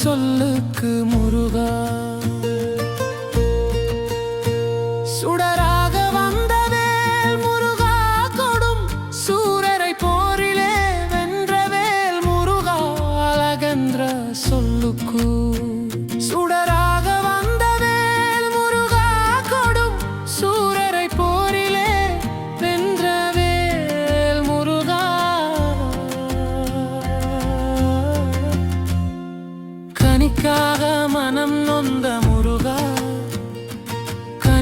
சொல்லுக்கு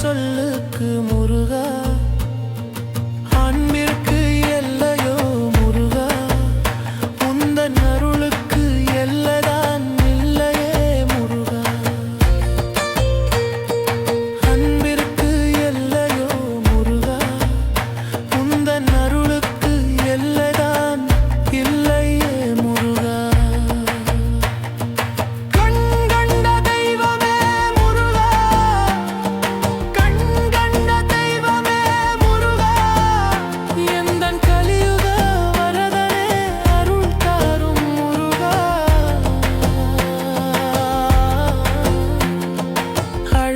சொல்லுக்கு முருகா.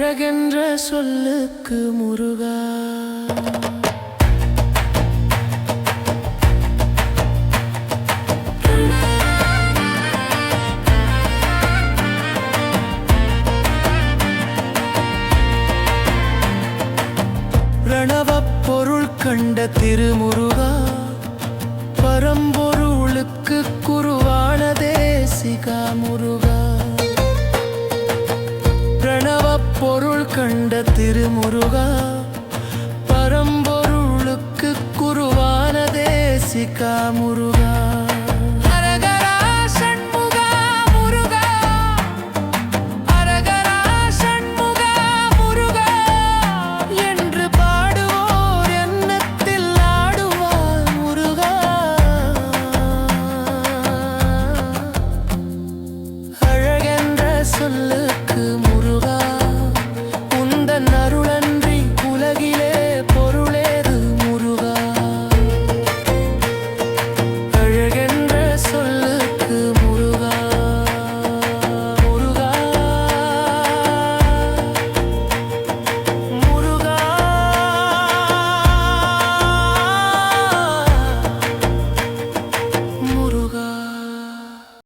அழகென்ற சொல்லுக்கு முருகா. பிரணவ பொருள் கண்ட திருமுருகா. பரம்பொருளுக்கு குருவான தேசிகா முருகா.